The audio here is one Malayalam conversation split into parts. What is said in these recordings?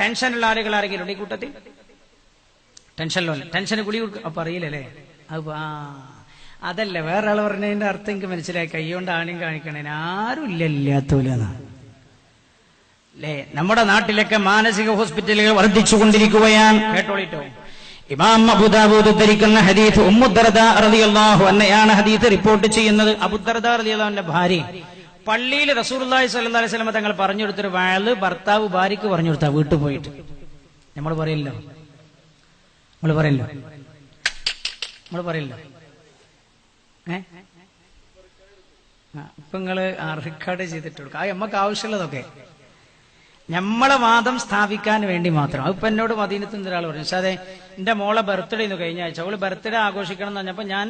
ടെൻഷനുള്ള ആളുകൾ ആരെങ്കിലും ഈ കൂട്ടത്തിൽ? ടെൻഷനിലോ ടെൻഷന് ഗുളി കൊടുക്കും അപ്പൊ അറിയില്ലല്ലേ അപ്പൊ ആ അതല്ല വേറെ ആൾ പറഞ്ഞതിന്റെ അർത്ഥം എനിക്ക് മനസ്സിലായി. കൈകൊണ്ട് ആണിയും കാണിക്കണേ ആരും ഇല്ല ഇല്ലാത്തോലെന്നാ അല്ലേ? നമ്മുടെ നാട്ടിലൊക്കെ മാനസിക ഹോസ്പിറ്റലുകൾ വർദ്ധിച്ചുകൊണ്ടിരിക്കുകയാണ് കേട്ടോളിട്ടോ? ഇമാം അബുദാബൂദ് ഉദ്ധരിക്കുന്ന ഹദീസ് ഉമ്മുദ്ദർദ റളിയല്ലാഹു അന്നയാണ് ഹദീസ് റിപ്പോർട്ട് ചെയ്യുന്നത്. അബുദർദ റളിയല്ലാഹുവിന്റെ ഭാര്യ. പള്ളിയിൽ റസൂലുള്ളാഹി സ്വല്ലല്ലാഹി അലൈഹി വസല്ലം തങ്ങൾ പറഞ്ഞു കൊടുത്തൊരു വയൽ ഭർത്താവ് ഭാര്യയ്ക്ക് പറഞ്ഞു കൊടുത്താ വീട്ടിൽ പോയിട്ട്. നമ്മൾ പറയില്ലോ നമ്മൾ പറയില്ലോ നമ്മൾ പറയില്ലോ ഏ? ഇപ്പൊ നിങ്ങൾ റെക്കോർഡ് ചെയ്തിട്ട് കൊടുക്കുക ആ നമുക്ക് ആവശ്യമുള്ളതൊക്കെ. നമ്മളെ വാദം സ്ഥാപിക്കാൻ വേണ്ടി മാത്രം. അതിപ്പോ എന്നോട് മദീനത്ത് ഒരാൾ പറഞ്ഞു സാറേ എന്റെ മോളെ ബർത്ത്ഡേ ഇന്ന് കഴിഞ്ഞ ആഴ്ച. അവൾ ബർത്ത്ഡേ ആഘോഷിക്കണം എന്ന് പറഞ്ഞപ്പോ ഞാൻ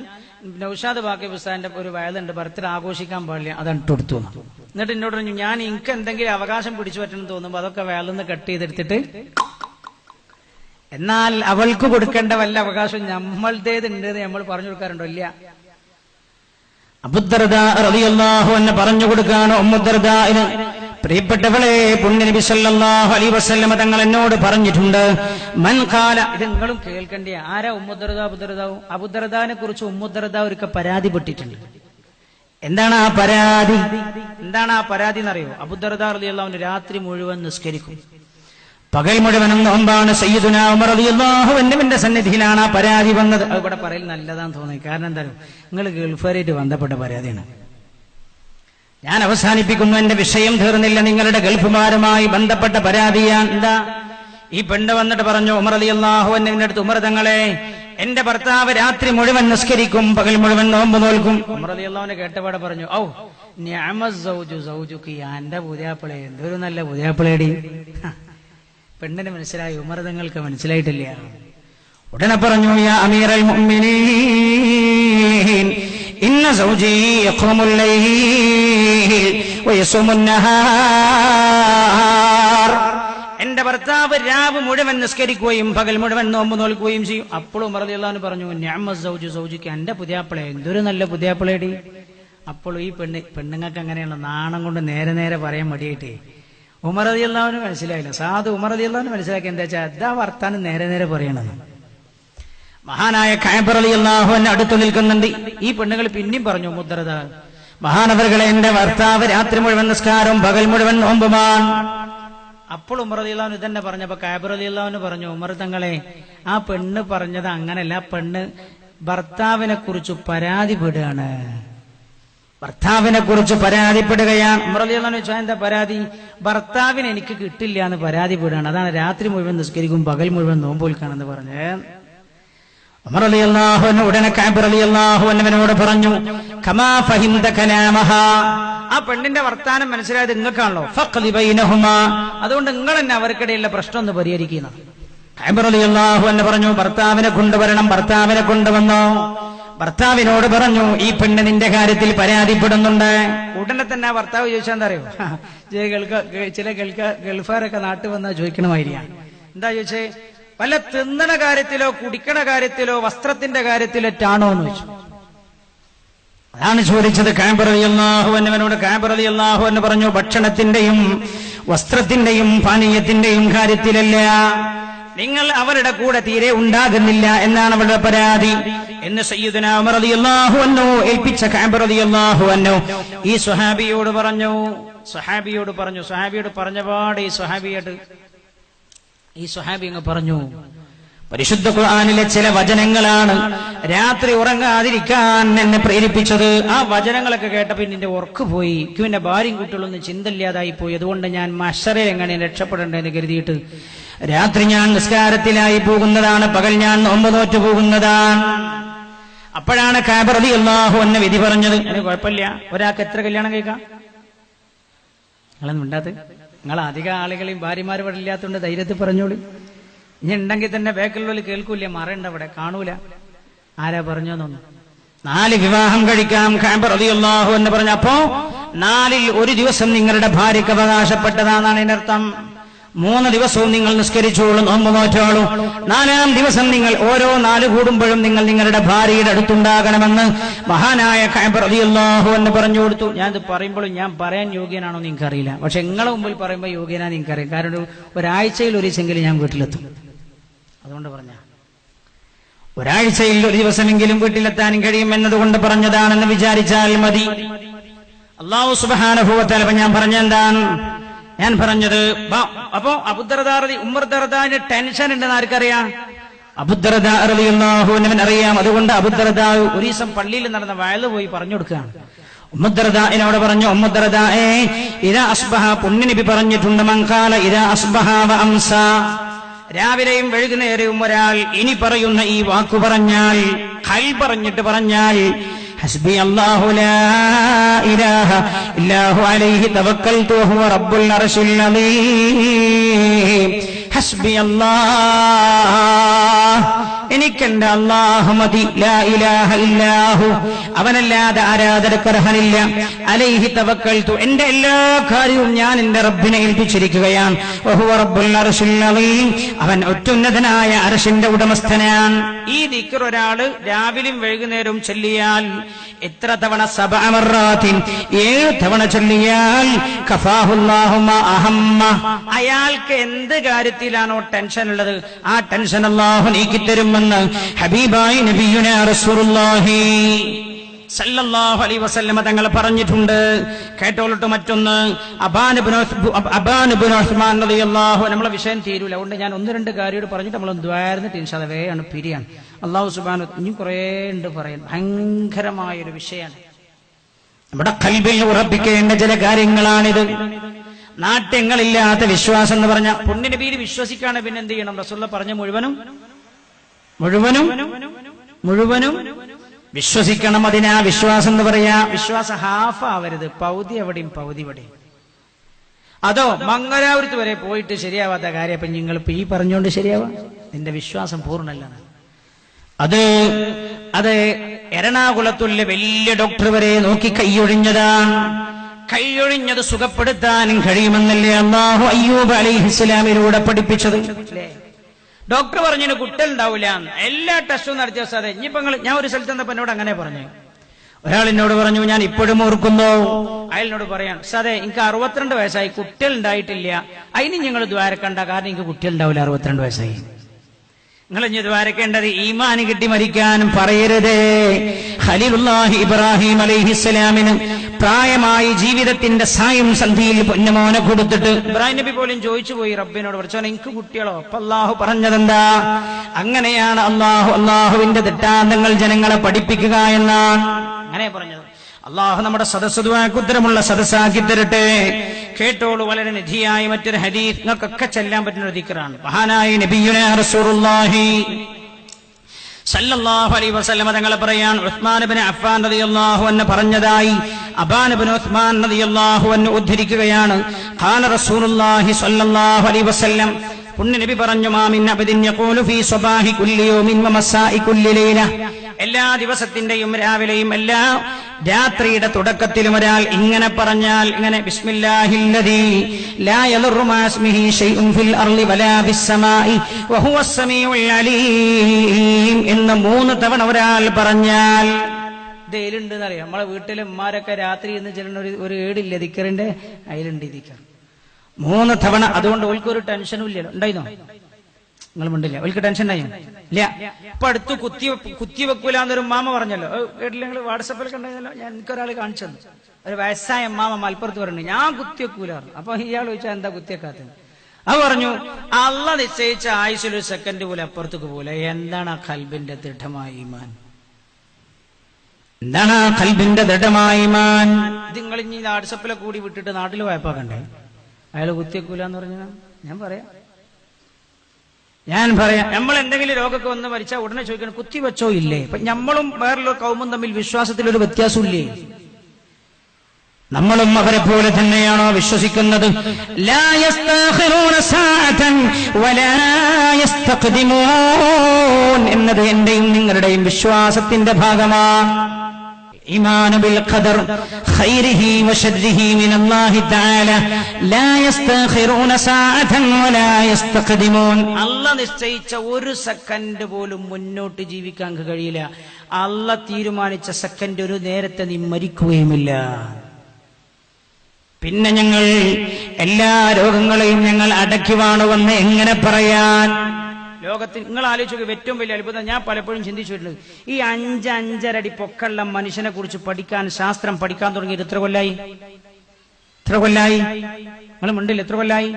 നൌഷാദ് ബാക്കി പുസ്തകന്റെ ഒരു വയലുണ്ട് ബർത്ത്ഡേ ആഘോഷിക്കാൻ പാടില്ല. അതാണ് കൊടുത്തു എന്ന്. എന്നിട്ട് എന്നോട് പറഞ്ഞു ഞാൻ എനിക്ക് എന്തെങ്കിലും അവകാശം പിടിച്ചു പറ്റണം തോന്നുമ്പോ അതൊക്കെ വയലിന്ന് കട്ട് ചെയ്തെടുത്തിട്ട് എന്നാൽ അവൾക്ക് കൊടുക്കേണ്ട വല്ല അവകാശം നമ്മളുടേത് എന്ന് നമ്മൾ പറഞ്ഞു കൊടുക്കാറുണ്ടോ? ഇല്ല. അബുദ്ദർദ റളിയല്ലാഹു പറഞ്ഞു കൊടുക്കാണ് ഉമ്മുദ്ദർദാഇന് പ്രിയപ്പെട്ടവളെ പുണ്യനബി സല്ലല്ലാഹു അലൈഹി വസല്ലമ തങ്ങൾ എന്നോട് പറഞ്ഞിട്ടുണ്ട് മൻ ഖാല ഇത് നിങ്ങളും കേൾക്കണ്ടേ ആരാ ഉമ്മുദ്ദർദ അബുദ്രദാവും അബുദ്രദാനെ കുറിച്ച് ഉമ്മുദ്ദർദ ഒരിക്കൽ പരാതിപ്പെട്ടിട്ടുണ്ട് എന്താണ് ആ പരാതി? എന്താണ് ആ പരാതി എന്നറിയോ? അബുദ്ദർദ റളിയല്ലാഹു രാത്രി മുഴുവൻ നിസ്കരിക്കും. പകൽ മുഴുവനും നോമ്പാണ് സയ്യിദുന ഉമർ റളിയല്ലാഹു അൻഹുവിന്റെ സന്നിധിയിലാണ് ആ പരാതി വന്നത്. അത് ഇവിടെ പറയൽ നല്ലതാന്ന് തോന്നി. കാരണം എന്താണ് നിങ്ങൾ ഗൾഫാരായിട്ട് ബന്ധപ്പെട്ട പരാതിയാണ്. ഞാൻ അവസാനിപ്പിക്കുന്നു എന്റെ വിഷയം തീർന്നില്ല. നിങ്ങളുടെ ഗൾഫുമാരുമായി ബന്ധപ്പെട്ട പരാതിയാണ് എന്താ? ഈ പെണ്ണ് വന്നിട്ട് പറഞ്ഞു ഉമർ അലി അള്ളാഹു എന്നിന്റെ അടുത്ത് ഉമർ തങ്ങളെ എന്റെ ഭർത്താവ് രാത്രി മുഴുവൻ നിസ്കരിക്കും പകൽ മുഴുവൻ നോമ്പ് നോൽക്കും. ഉമർ അലി അള്ളാഹുവിനെ കേട്ടപാടെ പറഞ്ഞു ഔ ഞാമു സൗജുക്ക് എന്റെ പുതിയാപ്പിളെ എന്തൊരു നല്ല പുതിയാപ്പിളേടി. പെണ്ണിന് മനസ്സിലായി ഉമർ തങ്ങൾക്ക് മനസ്സിലായിട്ടില്ല. ഉടനെ പറഞ്ഞു യാ അമീർ മുഅ്മിനീൻ ഇന്ന സൗജി എന്റെ ഭർത്താവ് രാവ് മുഴുവൻ നിസ്കരിക്കുകയും പകൽ മുഴുവൻ നോമ്പ് നോൽക്കുകയും ചെയ്യും. അപ്പോഴും റളിയല്ലാഹു പറഞ്ഞു ഞാമ സൗജു സൗജിക്ക് എന്റെ പുതിയാപ്പിളെ എന്തൊരു നല്ല പുതിയാപ്പിളേടി. അപ്പോൾ ഈ പെണ്ണ് പെണ്ണുങ്ങൾക്ക് അങ്ങനെയുള്ള നാണം കൊണ്ട് നേരെ നേരെ പറയാൻ മടിയായിട്ടേ ഉമർ അലിയല്ലാവിന് മനസ്സിലായില്ല. സാധു ഉമർ അലിയല്ലാവിന് മനസ്സിലാക്കി എന്താ വെച്ചാൽ അതാ വർത്താനം നേരെ നേരെ പറയണമെന്ന് മഹാനായ കാബർ അലി എന്നെ അടുത്തു നിൽക്കുന്നുണ്ട്. ഈ പെണ്ണുങ്ങൾ പിന്നെയും പറഞ്ഞു മുദ്രത മഹാനവറുകളെ എന്റെ ഭർത്താവ് രാത്രി മുഴുവൻ നിസ്കാരം പകൽ മുഴുവൻ നോമ്പുമാൻ അപ്പോൾ ഉമർ അലി അള്ളാഹു ഇതന്നെ പറഞ്ഞപ്പോ കാബർ അലി അള്ളാഹുന് പറഞ്ഞു ഉമർ തങ്ങളെ ആ പെണ്ണ് പറഞ്ഞത് അങ്ങനല്ല. പെണ്ണ് ഭർത്താവിനെ കുറിച്ച് പരാതിപ്പെടുകയാണ്. ഭർത്താവിനെ കുറിച്ച് പരാതിപ്പെടുകയാണ്. ഉമറലിയെന്നു വെച്ചാൽ എന്താ പരാതി? ഭർത്താവിന് എനിക്ക് കിട്ടില്ല എന്ന് പരാതിപ്പെടുകയാണ്. അതാണ് രാത്രി മുഴുവൻ നിസ്കരിക്കും പകൽ മുഴുവൻ നോമ്പോൽക്കാണെന്ന് പറഞ്ഞ് ഉമർ അലി അള്ളാഹുവിന് ഉടനെ കാബിർ അലി പറഞ്ഞു കമാ ഫഹിന്ദ കലാമഹ ആ പെണ്ണിന്റെ വർത്താനം മനസ്സിലായത് നിങ്ങൾക്കാണല്ലോ അതുകൊണ്ട് നിങ്ങൾ തന്നെ അവർക്കിടയിലുള്ള പ്രശ്നം ഒന്ന് പരിഹരിക്കുന്നത് കാബിർ അലി അള്ളാഹു എന്നെ പറഞ്ഞു ഭർത്താവിനെ കൊണ്ടുവരണം ഭർത്താവിനെ കൊണ്ടുവന്നോ. ഭർത്താവിനോട് പറഞ്ഞു ഈ പെണ്ണ് നിന്റെ കാര്യത്തിൽ പരാതിപ്പെടുന്നുണ്ട്. ഉടനെ തന്നെ ആ ഭർത്താവ് ചോദിച്ചാൽ എന്താ അറിയോ? ചില ഗൾഫാരൊക്കെ നാട്ടിൽ വന്നാൽ ചോദിക്കണമായിരിക്കാം എന്താ ചോദിച്ചേ? വല്ല തിന്നണ കാര്യത്തിലോ കുടിക്കണ കാര്യത്തിലോ വസ്ത്രത്തിന്റെ കാര്യത്തിലോ ടാണോ എന്ന് വെച്ചു അതാണ് ചോദിച്ചത് കാബർ അലി അള്ളാഹു കാബർ അലി അള്ളാഹു എന്ന് പറഞ്ഞു ഭക്ഷണത്തിന്റെയും വസ്ത്രത്തിന്റെയും പാനീയത്തിന്റെയും കാര്യത്തിലല്ല. നിങ്ങൾ അവരുടെ കൂടെ തീരെ ഉണ്ടാകുന്നില്ല എന്നാണ് അവരുടെ പരാതി. എന്ന് സയ്യിദുന ഉമർ റളിയല്ലാഹു അൻഹു ഏൽപ്പിച്ച റളിയല്ലാഹു അൻഹു. ഈ സുഹാബിയോട് പറഞ്ഞു സുഹാബിയോട് പറഞ്ഞു സുഹാബിയോട് പറഞ്ഞപാട് ഈ സ്വഹാബിയോട്. ഈ സുഹാബി അങ്ങ് പറഞ്ഞു പരിശുദ്ധ ഖുർആാനിലെ ചില വചനങ്ങളാണ് രാത്രി ഉറങ്ങാതിരിക്കാൻ എന്നെ പ്രേരിപ്പിച്ചത്. ആ വചനങ്ങളൊക്കെ കേട്ടപ്പോൾ നിന്റെ ഉറക്ക് പോയി. ക്യൂവിന്റെ ഭാര്യയും കുട്ടികളൊന്നും ചിന്തയില്ലാതായി പോയി. അതുകൊണ്ട് ഞാൻ മഷറെ എങ്ങനെ രക്ഷപ്പെടേണ്ടെന്ന് കരുതിയിട്ട് രാത്രി ഞാൻ നിസ്കാരത്തിലായി പോകുന്നതാണ് പകൽ ഞാൻ നോമ്പ് നോറ്റു പോകുന്നതാണ്. അപ്പോഴാണ് കാബറതി അള്ളാഹു എന്നെ വിധി പറഞ്ഞത്. കുഴപ്പമില്ല. ഒരാൾക്ക് എത്ര കല്യാണം കേൾക്കാം നിങ്ങളൊന്നും ഉണ്ടാത്ത നിങ്ങൾ അധികം ആളുകളെയും ഭാര്യമാർ ഇവിടെ ഇല്ലാത്തതുകൊണ്ട് ധൈര്യത്തിൽ പറഞ്ഞോളി. ഇനി ഉണ്ടെങ്കിൽ തന്നെ ബേക്കലുള്ളിൽ കേൾക്കൂല മറയുണ്ട് അവിടെ കാണൂല. ആരാ പറഞ്ഞോന്നൊന്നും നാല് വിവാഹം കഴിക്കാം അള്ളാഹു എന്ന് പറഞ്ഞപ്പോ നാലിൽ ഒരു ദിവസം നിങ്ങളുടെ ഭാര്യയ്ക്ക് അവകാശപ്പെട്ടതാണെന്നാണ് ഇതിനർത്ഥം. മൂന്ന് ദിവസവും നിങ്ങൾ നിസ്കരിച്ചോളൂ നോമ്പ് നോറ്റോളൂ നാലാം ദിവസം നിങ്ങൾ ഓരോ നാല് കൂടുമ്പോഴും നിങ്ങൾ നിങ്ങളുടെ ഭാര്യയുടെ അടുത്തുണ്ടാകണമെന്ന് മഹാനായ പ്രതിയല്ലാഹു എന്ന് പറഞ്ഞു കൊടുത്തു. ഞാൻ പറയുമ്പോഴും ഞാൻ പറയാൻ യോഗ്യനാണോ നിങ്ങൾക്ക് അറിയില്ല പക്ഷെ നിങ്ങളെ മുമ്പിൽ പറയുമ്പോൾ യോഗ്യനാ നിങ്ങൾക്ക് അറിയാം കാരണം ഒരു- ഒരാഴ്ചയിൽ ഒരു ദിവസമെങ്കിലും ഞാൻ വീട്ടിലെത്തും. അതുകൊണ്ട് പറഞ്ഞ. ഒരാഴ്ചയിൽ ഒരു ദിവസമെങ്കിലും വീട്ടിലെത്താനും കഴിയും എന്നതുകൊണ്ട് പറഞ്ഞതാണെന്ന് വിചാരിച്ചാൽ മതി. അള്ളാഹു സുബാനുഭവത്തലപ്പം ഞാൻ പറഞ്ഞെന്താണ് ഞാൻ പറഞ്ഞത് അപ്പോ അബുദ്രദാറതി ഉമ്മർ ദർദാന് ടെൻഷൻ ഉണ്ടെന്ന് ആർക്കറിയാം? അബുദ്രദാറിയാഹുവിനവൻ അറിയാം. അതുകൊണ്ട് അബുദ്രദാ ഒരു ദിവസം പള്ളിയിൽ നടന്ന വയൽ പോയി പറഞ്ഞു കൊടുക്കുകയാണ്. ഉമ്മദ്രദാനോട് പറഞ്ഞു ഉമ്മദ്രദായെ ഇരാ അസ്ബഹ പുണ്യനബി പറഞ്ഞിട്ടുണ്ട് മങ്കാല ഇരാ അസ്ബഹ അംസ. രാവിലെയും വൈകുന്നേരവും ഒരാൾ ഇനി പറയുന്ന ഈ വാക്കു പറഞ്ഞാൽ കൈ പറഞ്ഞിട്ട് പറഞ്ഞാൽ ഹസ്ബി ലാ ഇലാഹ അലൈഹി തവക്കൽതു വഹുവ റബ്ബുൽ അർശിൽ അലീം. ഹസ്ബി അല്ലാഹ് എനിക്കെന്റെ ലാ ഇലാഹ ഇല്ലാഹു. അവനല്ലാതെ ആരാധനക്കർഹനില്ല. അലൈഹി തവക്കൽതു എന്റെ എല്ലാ കാര്യവും ഞാൻ എന്റെ റബ്ബിനെ ഏൽപ്പിച്ചിരിക്കുകയാണ്. അവൻ ഒറ്റുന്നതനായ അർശിന്റെ ഉടമസ്ഥനാണ്. ഈ ദിക്കർ ഒരാൾ രാവിലെയും വൈകുന്നേരവും ചൊല്ലിയാൽ എത്ര തവണ സബഅമറാത്തിൻ ഏഴ് തവണ ചൊല്ലിയാൽ അഹമ്മ. അയാൾക്ക് എന്ത് കാര്യത്തിലാണോ ടെൻഷൻ ഉള്ളത്? ആ ടെൻഷൻ അല്ലാഹു നീക്കിത്തരുമെന്ന് ഹബീബായി നബിയുനെ റസൂലുള്ളാഹി. സല്ലല്ലാഹു അലൈഹി വസല്ലമ തങ്ങൾ പറഞ്ഞിട്ടുണ്ട്. കേട്ടോളിട്ട് മറ്റൊന്ന്. അബാനുബിൻ ഉസ്മാൻ റളിയല്ലാഹു നമ്മളെ വിഷയം തീരൂല. അതുകൊണ്ട് ഞാൻ ഒന്ന് രണ്ട് കാര്യോട് പറഞ്ഞിട്ട് നമ്മൾ ദ്വാരന്നിട്ട് ഇൻഷാല്ല വേയാണ് പിരിയാണ്. അള്ളാഹു സുബാൻ ഇനി കുറേ ഉണ്ട് പറയാൻ ഭയങ്കരമായ ഒരു വിഷയമാണ് നമ്മുടെ കൽബിൽ ഉറപ്പിക്കേണ്ട ചില കാര്യങ്ങളാണിത്. നാട്യങ്ങളില്ലാത്ത വിശ്വാസം എന്ന് പറഞ്ഞ പുണ്യനബിയിൽ വിശ്വസിക്കാണ് പിന്നെ എന്ത് ചെയ്യണം? റസൂള്ള പറഞ്ഞ മുഴുവനും? മുഴുവനും? മുഴുവനും? വിശ്വസിക്കണം അതിനാ വിശ്വാസം എന്ന് പറയാ. വിശ്വാസം ഹാഫ് ആവരുത് പൗതി എവിടെയും പൗതി എവിടെയും. അതോ മംഗലാപുരത്ത് വരെ പോയിട്ട് ശരിയാവാത്ത കാര്യം അപ്പൊ നിങ്ങൾ ഇപ്പൊ ഈ പറഞ്ഞുകൊണ്ട് ശരിയാവാ? നിന്റെ വിശ്വാസം പൂർണല്ല. അത് അത് എറണാകുളത്തുള്ള വലിയ ഡോക്ടർ വരെ നോക്കി കൈയൊഴിഞ്ഞതാണ് കൈയൊഴിഞ്ഞത് സുഖപ്പെടുത്താനും കഴിയുമെന്നല്ലേ അള്ളാഹു അയ്യൂബ് അലി ഇസ്ലാമിലൂടെ പഠിപ്പിച്ചത്. അല്ലേ? ഡോക്ടർ പറഞ്ഞു കുട്ടികൾ ഉണ്ടാവില്ല എല്ലാ ടെസ്റ്റും നടത്തിയ സാറേ ഇനിയിപ്പോ ഞാൻ ഒരു സ്ഥലത്ത് എന്നപ്പോ എന്നോട് അങ്ങനെ പറഞ്ഞു. ഒരാൾ എന്നോട് പറഞ്ഞു ഞാൻ ഇപ്പോഴും ഓർക്കുന്നു. അയാളിനോട് പറയാം സാറേ എനിക്ക് അറുപത്തിരണ്ട് വയസ്സായി കുട്ടികൾ ഉണ്ടായിട്ടില്ല അതിന് ഞങ്ങൾ ദ്വാരക്കണ്ട കാരണം എനിക്ക് കുട്ടികൾ ഉണ്ടാവില്ല അറുപത്തിരണ്ട് വയസ്സായി. നിങ്ങൾ ഇനി ദ്വാരക്കേണ്ടത് ഈമാന് കിട്ടി മരിക്കാനും പറയരുതേ. ഖലീലുല്ലാഹി ഇബ്രാഹിം അലൈഹിസ്സലാമിന് പ്രായമായി ജീവിതത്തിന്റെ സായം സന്ധിയിൽ പൊന്നമോനെ കൊടുത്തിട്ട് ഇബ്രാഹിം നബി പോലും ചോദിച്ചു പോയി റബ്ബിനോട് പഠിച്ചോനെ എനിക്ക് കുട്ടികളോ? അപ്പൊ അള്ളാഹു പറഞ്ഞതെന്താ? അങ്ങനെയാണ് അള്ളാഹു അള്ളാഹുവിന്റെ ദൃഷ്ടാന്തങ്ങൾ ജനങ്ങളെ പഠിപ്പിക്കുക എന്നാണ് അങ്ങനെ പറഞ്ഞത്. അള്ളാഹു നമ്മുടെ സദസ്സുദ്വാക്കുത്തരമുള്ള സദസ്സാക്കി തരട്ടെ. കേട്ടോളൂ വളരെ നിധിയായി മറ്റൊരു ഹരീ നിങ്ങൾക്കൊക്കെ ചെല്ലാൻ പറ്റുന്ന ഒരു ദിക്കറാണ് മഹാനായ നബിയുനെ റസൂറുല്ലാഹി സല്ലല്ലാഹു അലൈഹി വസല്ലമ തങ്ങളെ പറയാൻ ഉസ്മാൻ ഇബ്നു അഫ്ഫാൻ റളിയല്ലാഹു അൻഹു പറഞ്ഞതായി അബാൻ ഇബ്നു ഉസ്മാൻ റളിയല്ലാഹു അൻഹു ഉദ്ധരിക്കുകയാണ്. ഖാല റസൂലുള്ളാഹി സ്വല്ലല്ലാഹു അലൈഹി വസല്ലം പുണ്യനബി പറഞ്ഞു എല്ലാ ദിവസത്തിന്റെയും രാവിലെയും എല്ലാ രാത്രിയുടെ തുടക്കത്തിലും ഒരാൾ ഇങ്ങനെ പറഞ്ഞാൽ ഇങ്ങനെ എന്ന് മൂന്ന് തവണ ഒരാൾ പറഞ്ഞാൽ അറിയാം നമ്മളെ വീട്ടിലെ ഉമ്മാരൊക്കെ രാത്രി എന്ന് ചെല്ലുന്ന ഒരു ഏടില്ല ദിക്കറിന്റെ? ദിക്കറി ദിക്കർ. മൂന്ന് തവണ അതുകൊണ്ട് ഓൽക്കൊരു ടെൻഷനും ഇല്ലല്ലോ. ഉണ്ടായിരുന്നോ? നിങ്ങൾ മിണ്ടില്ല. ഓൽക്ക് ടെൻഷൻ ഉണ്ടായോ? ഇല്ല. ഇപ്പൊ അടുത്ത് കുത്തി കുത്തി വെക്കൂല എന്നൊരു മാമ പറഞ്ഞല്ലോ കേട്ടില്ല നിങ്ങൾ വാട്സപ്പിൽ കണ്ടല്ലോ ഞാൻ എനിക്കൊരാൾ കാണിച്ചു തന്നു. ഒരു വയസ്സായ മാമ മലപ്പുറത്ത് പറഞ്ഞു ഞാൻ കുത്തി വെക്കൂല. അപ്പൊ ഇയാൾ ചോദിച്ചാൽ എന്താ കുത്തിവെക്കാത്തത് അത് പറഞ്ഞു അള്ള നിശ്ചയിച്ച ആയുസിൽ ഒരു സെക്കൻഡ് പോലെ അപ്പുറത്തേക്ക് പോലെ എന്താണ് ആ കൽബിന്റെ ദൃഢമായ ഈമാൻ? എന്താണ് ആ കൽബിന്റെ ദൃഢമായ ഈമാൻ? നിങ്ങൾ ഇനി വാട്സപ്പിലെ കൂടി വിട്ടിട്ട് നാട്ടിൽ വായ്പാ കണ്ടേ. അയാൾ കുത്തിയക്കൂല എന്ന് പറഞ്ഞാ ഞാൻ പറയാം. ഞാൻ പറയാം. നമ്മൾ എന്തെങ്കിലും രോഗമൊക്കെ വന്ന് മരിച്ചാൽ ഉടനെ ചോദിക്കണം കുത്തിവെച്ചോ ഇല്ലേ? ഇപ്പൊ നമ്മളും വേറൊരു കൗമും തമ്മിൽ വിശ്വാസത്തിൽ ഒരു വ്യത്യാസമില്ലേ? നമ്മളും അവരെ പോലെ തന്നെയാണോ വിശ്വസിക്കുന്നത്? എന്നത് എന്റെയും നിങ്ങളുടെയും വിശ്വാസത്തിന്റെ ഭാഗമാണ് الإيمان بالقدر خيره وشره من الله تعالى لا يستاخرون ساعة ولا يستقدمون അല്ല നിശ്ചയിച്ച ഒരു സെക്കൻഡ് പോലും മുന്നോട്ട് ജീവിക്കാൻ കഴിയില്ല അല്ല തീരുമാനിച്ച സെക്കൻഡ് ഒരു നേരത്തെ നീ മരിക്കുകയുമില്ല പിന്നെ ഞങ്ങൾ എല്ലാ രോഗങ്ങളെയും ഞങ്ങൾ അടക്കി വാണുവെന്ന് എങ്ങനെ പറയാൻ ലോകത്തിൽ നിങ്ങൾ ആലോചിച്ചു ഏറ്റവും വലിയ അത്ഭുതം. ഞാൻ പലപ്പോഴും ചിന്തിച്ചിട്ടുണ്ട് ഈ അഞ്ച് അഞ്ചരടി പൊക്കള്ള മനുഷ്യനെ കുറിച്ച് പഠിക്കാൻ ശാസ്ത്രം പഠിക്കാൻ തുടങ്ങിയത് എത്ര കൊല്ലായി? എത്ര കൊല്ലായി? നിങ്ങൾ മുണ്ടില്ല എത്ര കൊല്ലായി?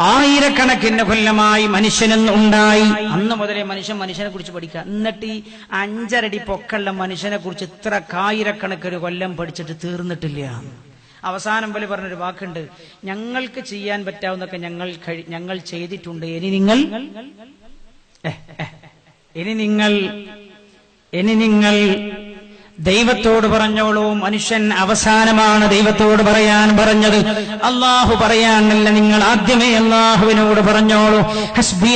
ആയിരക്കണക്കിന് കൊല്ലമായി മനുഷ്യനെന്ന് ഉണ്ടായി. അന്ന് മുതലേ മനുഷ്യൻ മനുഷ്യനെ കുറിച്ച് പഠിക്കുക. എന്നിട്ട് ഈ അഞ്ചരടി പൊക്കള്ള മനുഷ്യനെ കുറിച്ച് ഇത്ര കായിരക്കണക്കിന് കൊല്ലം പഠിച്ചിട്ട് തീർന്നിട്ടില്ല. അവസാനം പോലെ പറഞ്ഞൊരു വാക്കുണ്ട് ഞങ്ങൾക്ക് ചെയ്യാൻ പറ്റാവുന്നൊക്കെ ഞങ്ങൾ ഞങ്ങൾ ചെയ്തിട്ടുണ്ട്. ഇനി നിങ്ങൾ ഇനി നിങ്ങൾ ഇനി നിങ്ങൾ ദൈവത്തോട് പറഞ്ഞോളൂ മനുഷ്യൻ അവസാനമാണ് ദൈവത്തോട് പറയാൻ പറഞ്ഞത്. അള്ളാഹു പറയാനല്ല നിങ്ങൾ ആദ്യമേ അള്ളാഹുവിനോട് പറഞ്ഞോളൂ. ഹസ്ബി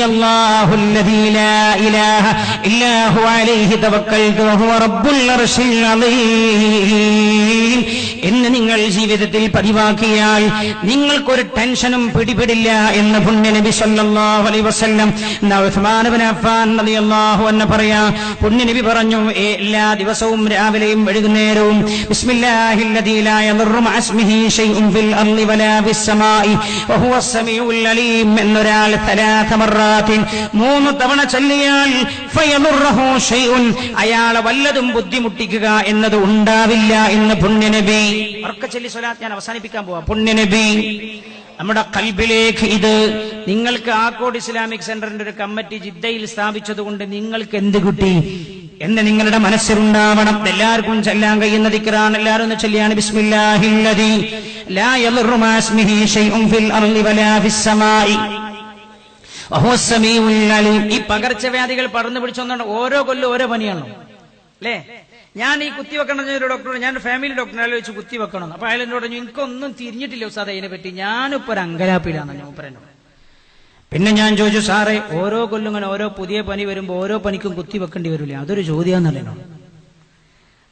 എന്ന് നിങ്ങൾ ജീവിതത്തിൽ പതിവാക്കിയാൽ നിങ്ങൾക്കൊരു ടെൻഷനും പിടിപെടില്ല എന്ന് പുണ്യനബി അലൈ അലൈഹി വസല്ലം അഫ്ഫാൻ പറയാ. പുണ്യനബി പറഞ്ഞു "ഏ, എല്ലാ ദിവസവും രാവിലെയും വൈകുന്നേരവും. മൂന്ന് തവണ ചൊല്ലിയാൽ അയാളെ വല്ലതും ബുദ്ധിമുട്ടിക്കുക എന്നത് ഉണ്ടാവില്ല എന്ന് പുണ്യനബി. ഉറക്ക ചൊല്ലി സ്വലാത്ത് ഞാൻ അവസാനിപ്പിക്കാൻ പോവാ. പുണ്യനബി. നമ്മുടെ കൽബിലേക്ക് ഇത്. നിങ്ങൾക്ക് ആക്കോട് ഇസ്ലാമിക് സെന്ററിന്റെ ഒരു കമ്മിറ്റി ജിദ്ദയിൽ സ്ഥാപിച്ചതുകൊണ്ട് നിങ്ങൾക്ക് എന്ത് കിട്ടി? എന്ന് നിങ്ങളുടെ മനസ്സിലുണ്ടാവണം. എല്ലാവർക്കും ചെല്ലാൻ കഴിയുന്ന ദിക്കറാണ് എല്ലാവരും ഒന്ന് ചൊല്ലിയാണ്. ബിസ്മില്ലാഹില്ലതി ലാ ഫിൽ അർളി വലാ. ഈ പകർച്ചവ്യാധികൾ പടർന്നു പിടിച്ചൊന്നാണ് ഓരോ കൊല്ലം ഓരോ പനിയാണോ അല്ലേ? ഞാൻ ഈ കുത്തി വെക്കണം എന്ന് ഒരു ഡോക്ടറോട് ഞാൻ ഫാമിലി ഡോക്ടറെ ആലോചിച്ച് കുത്തി വെക്കണം അപ്പൊ അയാൾ എന്നോട് പറഞ്ഞു എനിക്കൊന്നും തിരിഞ്ഞിട്ടില്ല സാർ അതിനെ പറ്റി. ഞാനിപ്പോ ഒരു അങ്കലാപ്പിലാണ് മൂപ്പരനോട് പിന്നെ ഞാൻ ചോദിച്ചു സാറേ ഓരോ കൊല്ലും ഇങ്ങനെ ഓരോ പുതിയ പനി വരുമ്പോ ഓരോ പനിക്കും കുത്തി വെക്കേണ്ടി വരില്ലേ? അതൊരു ചോദ്യമാണെന്നല്ലേ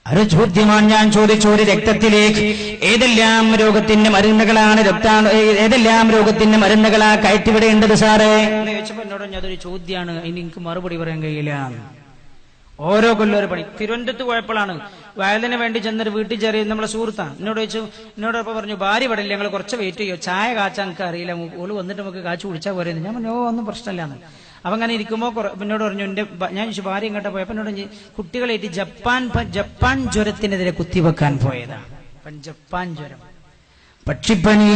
ഒരു ചോദ്യമാണ് ഞാൻ ചോദിച്ചു ഒരു രക്തത്തിലേക്ക്. ഏതെല്ലാം രോഗത്തിന്റെ മരുന്നുകളാണ് രക്താണ് ഏതെല്ലാം രോഗത്തിന്റെ മരുന്നുകളാ കയറ്റിവിടേണ്ടത് സാറേ? എന്നോട് അതൊരു ചോദ്യമാണ് ഇനി എനിക്ക് മറുപടി പറയാൻ കഴിയില്ല. ഓരോ കൊല്ലം ഒരു പണി. തിരുവനന്തപുരത്ത് പോയപ്പോഴാണ് വയലിന് വേണ്ടി ചെന്നൊരു വീട്ടിൽ ചെറിയ നമ്മളെ സുഹൃത്താണ്. എന്നോട് ചോദിച്ചു എന്നോട് അപ്പൊ പറഞ്ഞു ഭാര്യ പടില്ല ഞങ്ങൾ കുറച്ച് വെയിറ്റ് ചെയ്യോ? ചായ കാച്ചാൻ എനിക്ക് അറിയില്ല ഓൾ വന്നിട്ട് നമുക്ക് കാച്ചു കുടിച്ചാൽ പോരെന്ന് ഞാൻ പറഞ്ഞു ഓ ഒന്നും പ്രശ്നമില്ലാന്ന് അപ്പൊ അങ്ങനെ ഇരിക്കുമ്പോ എന്നോട് പറഞ്ഞു എന്റെ ഞാൻ ചോദിച്ചു ഭാര്യ ഇങ്ങോട്ട് പോയപ്പോ എന്നോട് കുട്ടികളേറ്റ് ജപ്പാൻ ജപ്പാൻ ജ്വരത്തിനെതിരെ കുത്തിവെക്കാൻ പോയതാണ് ജപ്പാൻ ജ്വരം. പക്ഷിപ്പനി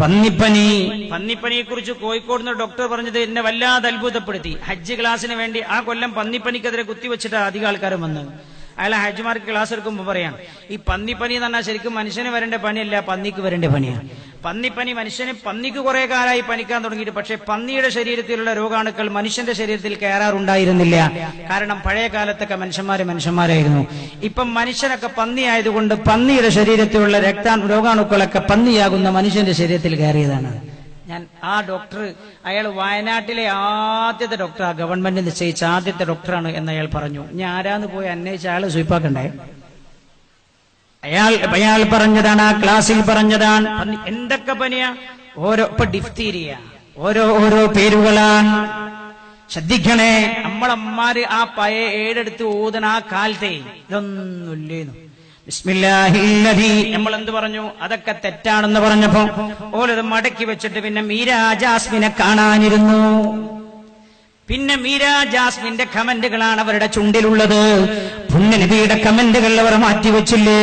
പന്നിപ്പനി. പന്നിപ്പനിയെ കുറിച്ച് കോഴിക്കോട് നിന്ന് ഡോക്ടർ പറഞ്ഞത് എന്നെ വല്ലാതെ അത്ഭുതപ്പെടുത്തി. ഹജ്ജ് ക്ലാസ്സിന് വേണ്ടി ആ കൊല്ലം പന്നിപ്പനിക്കെതിരെ കുത്തിവെച്ചിട്ട് അധികം ആൾക്കാരും വന്നത്. അയാൾ ഹജ്മാർക്ക് ക്ലാസ് എടുക്കുമ്പോൾ പറയാം ഈ പന്നിപ്പനി എന്ന് പറഞ്ഞാൽ ശരിക്കും മനുഷ്യന് വരേണ്ട പണിയല്ല പന്നിക്ക് വരേണ്ട പണിയാണ്. പന്നിപ്പനി മനുഷ്യന് പന്നിക്ക് കുറെ കാലമായി പനിക്കാൻ തുടങ്ങിയിട്ട് പക്ഷേ പന്നിയുടെ ശരീരത്തിലുള്ള രോഗാണുക്കൾ മനുഷ്യന്റെ ശരീരത്തിൽ കയറാറുണ്ടായിരുന്നില്ല. കാരണം പഴയ കാലത്തൊക്കെ മനുഷ്യന്മാര് മനുഷ്യന്മാരായിരുന്നു. ഇപ്പം മനുഷ്യനൊക്കെ പന്നി ആയതുകൊണ്ട് പന്നിയുടെ ശരീരത്തിലുള്ള രക്താ രോഗാണുക്കളൊക്കെ പന്നിയാകുന്ന മനുഷ്യന്റെ ശരീരത്തിൽ കയറിയതാണ്. ഞാൻ ആ ഡോക്ടർ അയാൾ വയനാട്ടിലെ ആദ്യത്തെ ഡോക്ടർ ആ ഗവൺമെന്റ് നിശ്ചയിച്ച ആദ്യത്തെ ഡോക്ടറാണ് എന്ന് അയാൾ പറഞ്ഞു. ഞാൻ ആരാന്ന് പോയി അന്വേഷിച്ച അയാൾ സ്വീപ്പാക്കണ്ടേ? അയാൾ അയാൾ പറഞ്ഞതാണ് ആ ക്ലാസ്സിൽ പറഞ്ഞതാണ്. എന്തൊക്കെ പനിയാ? ഓരോ ഇപ്പൊ ഡിഫ്തീരിയ ഓരോ ഓരോ പേരുകളാണ്. ശ്രദ്ധിക്കണേ നമ്മളമ്മാര് ആ പയ ഏടെടുത്ത് ഊതണ ആ കാലത്തെ. ഇതൊന്നുമില്ലേന്നു. നമ്മൾ എന്ത് പറഞ്ഞു? അതൊക്കെ തെറ്റാണെന്ന് പറഞ്ഞപ്പോ ഓലത് മടക്കി വെച്ചിട്ട് പിന്നെ മീരാജാസ്മിനെ കാണാനിരുന്നു. പിന്നെ മീരാജാസ്മിന്റെ കമന്റുകളാണ് അവരുടെ ചുണ്ടിലുള്ളത്. പുണ്യനബിയുടെ കമന്റുകൾ അവർ മാറ്റിവെച്ചില്ലേ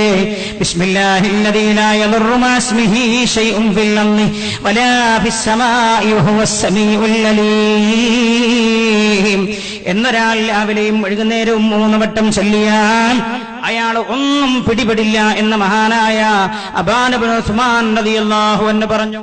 എന്നൊരാൾ രാവിലെയും വൈകുന്നേരവും മൂന്ന് വട്ടം ചൊല്ലിയാൽ അയാൾ ഒന്നും പിടിപെടില്ല എന്ന് മഹാനായ അബാനബിൻ ഉസ്മാൻ റളിയല്ലാഹു എന്ന് പറഞ്ഞു.